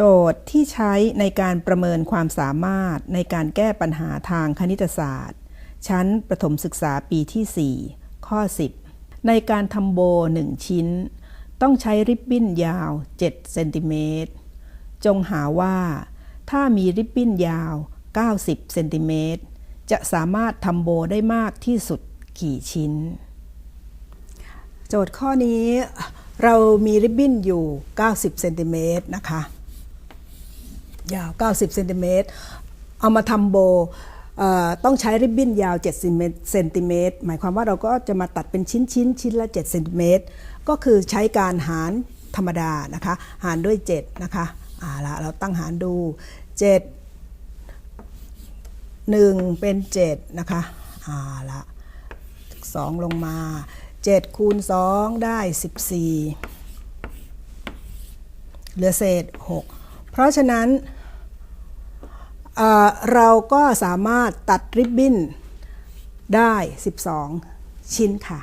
โจทย์ที่ใช้ในการประเมินความสามารถในการแก้ปัญหาทางคณิตศาสตร์ ชั้นประถมศึกษาปีที่ 4 ข้อ 10 ในการทำโบ 1 ชิ้น ต้องใช้ริบบิ้นยาว 7 เซนติเมตร จงหาว่า ถ้ามีริบบิ้นยาว 90 เซนติเมตร จะสามารถทำโบได้มากที่สุดกี่ชิ้น โจทย์ข้อนี้เรามีริบบิ้นอยู่ 90 เซนติเมตรนะคะ ยาว 90เซนติเมตรเอามาทำโบต้องใช้ริบบิ้นยาว7เซนติเมตรหมายความว่าเราก็จะมาตัดเป็นชิ้นชิ้นชิ้นละ7เซนติเมตรก็คือใช้การหารธรรมดานะคะหารด้วย 7 นะคะอ่าละเราตั้งหารดู 7 1 เป็น 7 นะคะอ่าละ2ลงมา 7 คูณ 2 ได้ 14 เหลือเศษ 6 เพราะฉะนั้น เราก็สามารถตัดริบบิ้นได้ 12 ชิ้นค่ะ